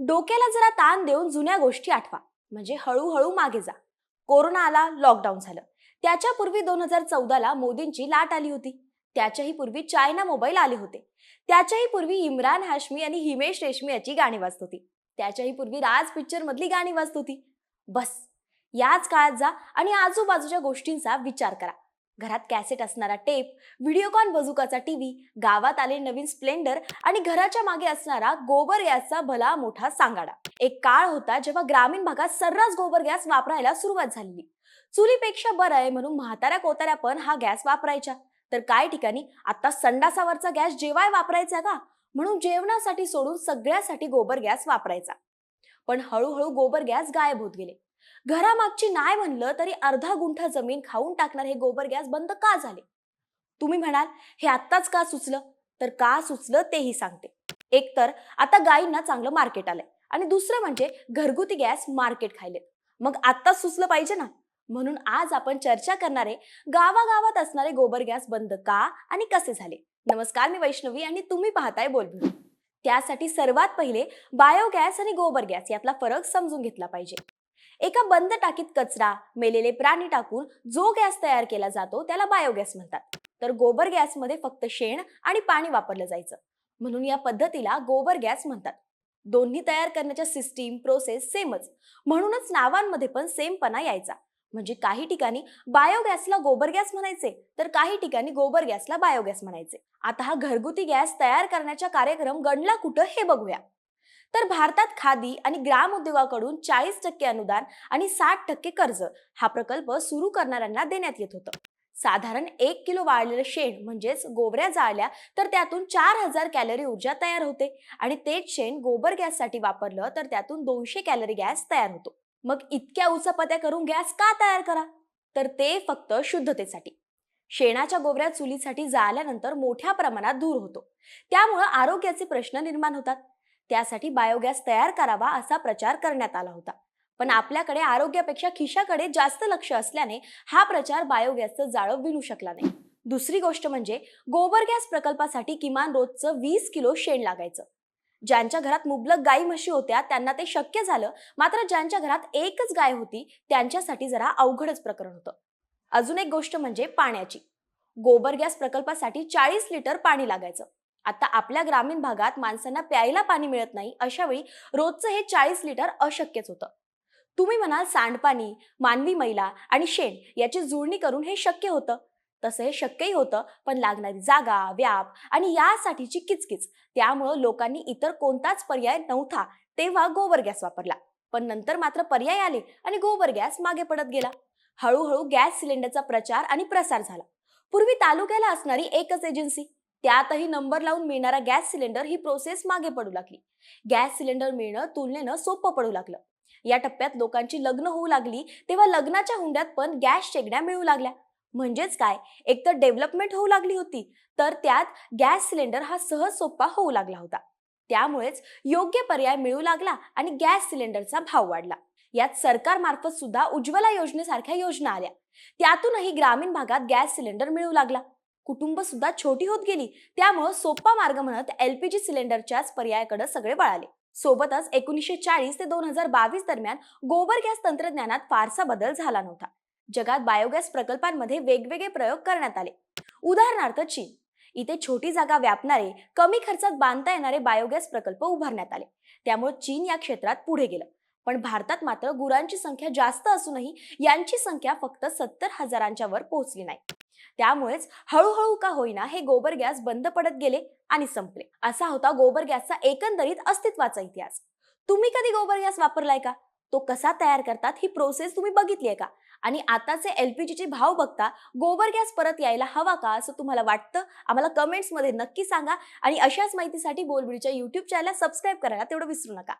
डोक्याला जरा ताण देऊन जुन्या गोष्टी आठवा. म्हणजे हळूहळू मागे जा. कोरोना आला लॉकडाऊन झालं. त्याच्यापूर्वी दोन हजार चौदाला मोदींची लाट आली होती. त्याच्याही पूर्वी चायना मोबाईल आले होते. त्याच्याही पूर्वी इम्रान हाशमी आणि हिमेश रेशमी याची गाणी वाजत होती. त्याच्याही पूर्वी राज पिक्चर मधली गाणी वाजत होती. बस. याच काळात जा आणि आजूबाजूच्या गोष्टींचा विचार करा. घरात कॅसेट असणारा टेप व्हिडिओकॉन बजुकाचा टीव्ही गावात आले नवीन स्प्लेंडर आणि घराच्या मागे असणारा गोबर गॅसचा भला मोठा सांगाडा. एक काळ होता जेव्हा ग्रामीण भागात सर्रास गोबर गॅस वापरायला सुरुवात झालेली. चुलीपेक्षा बरं आहे म्हणून म्हाताऱ्या कोताऱ्या पण हा गॅस वापरायच्या. तर काही ठिकाणी? आता संडासावरचा गॅस जेवाय वापरायचा का? म्हणून जेवणासाठी सोडून सगळ्यासाठी गोबर गॅस वापरायचा. पण हळूहळू गोबर गॅस गायब होत गेले. घरामागची नाही म्हणलं तरी अर्धा गुंठा जमीन खाऊन टाकणार हे गोबर गॅस बंद का झाले? तुम्ही म्हणाल हे आत्ताच का सुचलं? तर का सुचलं तेही सांगते. एकतर आता गायींना चांगलं मार्केट आलंय आणि दुसरं म्हणजे घरगुती गॅस मार्केट खायले मग आत्ताच सुचलं पाहिजे ना? म्हणून आज आपण चर्चा करणारे गावागावात असणारे गोबर गॅस बंद का आणि कसे झाले? नमस्कार मी वैष्णवी आणि तुम्ही पाहताय बोलभिड त्यासाठी सर्वात पहिले बायोगॅस आणि गोबर गॅस यातला फरक समजून घेतला पाहिजे. एका बंद टाकीत कचरा मेलेले प्राणी टाकून जो गॅस तयार केला जातो त्याला बायोगॅस म्हणतात. तर गोबर गॅसमध्ये फक्त शेण आणि पाणी वापरलं जायचं. म्हणून या पद्धतीला गोबर गॅस म्हणतात. दोन्ही तयार करण्याच्या सिस्टीम प्रोसेस सेमच म्हणूनच नावांमध्ये पण सेमपणा यायचा. म्हणजे काही ठिकाणी बायोगॅसला गोबर गॅस म्हणायचे तर काही ठिकाणी गोबर गॅसला बायोगॅस म्हणायचे. आता हा घरगुती गॅस तयार करण्याचा कार्यक्रम गणला कुठं हे बघूया. तर भारतात खादी आणि ग्राम उद्योगाकडून चाळीस टक्के अनुदान आणि साठ टक्के कर्ज हा प्रकल्प सुरू करणाऱ्यांना देण्यात येत होतं. साधारण एक किलो वाळलेलं शेण म्हणजेच गोबऱ्या जाळल्या तर त्यातून चार हजार कॅलरी ऊर्जा तयार होते आणि तेच शेण गोबर गॅससाठी वापरलं तर त्यातून दोनशे कॅलरी गॅस तयार होतो. मग इतक्या उचापत्या करून गॅस का तयार करा? तर ते फक्त शुद्धतेसाठी. शेणाच्या गोबऱ्या चुलीसाठी जाळल्यानंतर मोठ्या प्रमाणात धूर होतो. त्यामुळं आरोग्याचे प्रश्न निर्माण होतात. त्यासाठी बायोगॅस तयार करावा असा प्रचार करण्यात आला होता. पण आपल्याकडे आरोग्यापेक्षा खिशाकडे जास्त लक्ष असल्याने हा प्रचार बायोगॅसचं जाळं विणू शकला नाही. दुसरी गोष्ट म्हणजे गोबर गॅस प्रकल्पासाठी किमान रोजचं वीस किलो शेण लागायचं. ज्यांच्या घरात मुबलक गाई म्हशी होत्या त्यांना ते शक्य झालं मात्र ज्यांच्या घरात एकच गाय होती त्यांच्यासाठी जरा अवघडच प्रकरण होतं. अजून एक गोष्ट म्हणजे पाण्याची. गोबर गॅस प्रकल्पासाठी चाळीस लिटर पाणी लागायचं. आता आपल्या ग्रामीण भागात माणसांना प्यायला पाणी मिळत नाही अशा वेळी रोजचं हे चाळीस लिटर अशक्यच होतं. तुम्ही म्हणाल सांडपाणी मानवी मैला आणि शेण याची जुळणी करून हे शक्य होतं. तसं हे शक्यही होतं पण लागणारी जागा व्याप आणि यासाठीची किचकिच त्यामुळं लोकांनी इतर कोणताच पर्याय नव्हता तेव्हा गोबर गॅस वापरला. पण नंतर मात्र पर्याय आले आणि गोबर गॅस मागे पडत गेला. हळूहळू गॅस सिलेंडरचा प्रचार आणि प्रसार झाला. पूर्वी तालुक्याला असणारी एकच एजन्सी त्यातही नंबर लावून मिळणारा गॅस सिलेंडर ही प्रोसेस मागे पडू लागली. गॅस सिलेंडर मिळणं तुलनेनं सोपं पडू लागलं. या टप्प्यात लोकांची लग्न होऊ लागली तेव्हा लग्नाच्या हुंड्यात पण गॅस शेगड्या मिळू लागल्या. म्हणजेच काय? एकतर डेव्हलपमेंट होऊ लागली होती तर त्यात गॅस सिलेंडर हा सहज सोपा होऊ लागला होता. त्यामुळेच योग्य पर्याय मिळू लागला आणि गॅस सिलेंडरचा भाव वाढला. यात सरकारमार्फत सुद्धा उज्ज्वला योजनेसारख्या योजना आल्या. त्यातूनही ग्रामीण भागात गॅस सिलेंडर मिळू लागला. कुटुंब सुद्धा छोटी होत गेली. त्यामुळं सोपा मार्ग म्हणत एलपीजी सिलेंडरच्याच पर्यायाकडे सगळे वळाले. सोबतच एकोणीसशे चाळीस ते दोन हजार बावीस दरम्यान गोबर गॅस तंत्रज्ञानात फारसा बदल झाला नव्हता. जगात बायोगॅस प्रकल्पांमध्ये वेगवेगळे प्रयोग करण्यात आले. उदाहरणार्थ चीन. इथे छोटी जागा व्यापणारे कमी खर्चात बांधता येणारे बायोगॅस प्रकल्प उभारण्यात आले. त्यामुळे चीन या क्षेत्रात पुढे गेलं. पण भारतात मात्र गुरांची संख्या जास्त असूनही यांची संख्या फक्त सत्तर हजारांच्या वर पोहोचली नाही. त्यामुळेच हळूहळू का होईना हे गोबर गॅस बंद पडत गेले आणि संपले. असा होता गोबर गॅसचा एकंदरीत अस्तित्वाचा इतिहास. तुम्ही कधी गोबर गॅस वापरलाय का? तो कसा तयार करतात ही प्रोसेस तुम्ही बघितली आहे का? आणि आताचे एलपीजीचे भाव बघता गोबर गॅस परत यायला हवा का असं तुम्हाला वाटतं? आम्हाला कमेंट्समध्ये नक्की सांगा आणि अशाच माहितीसाठी बोलबिडीच्या युट्यूब चॅनलला सबस्क्राईब करायला तेवढं विसरू नका.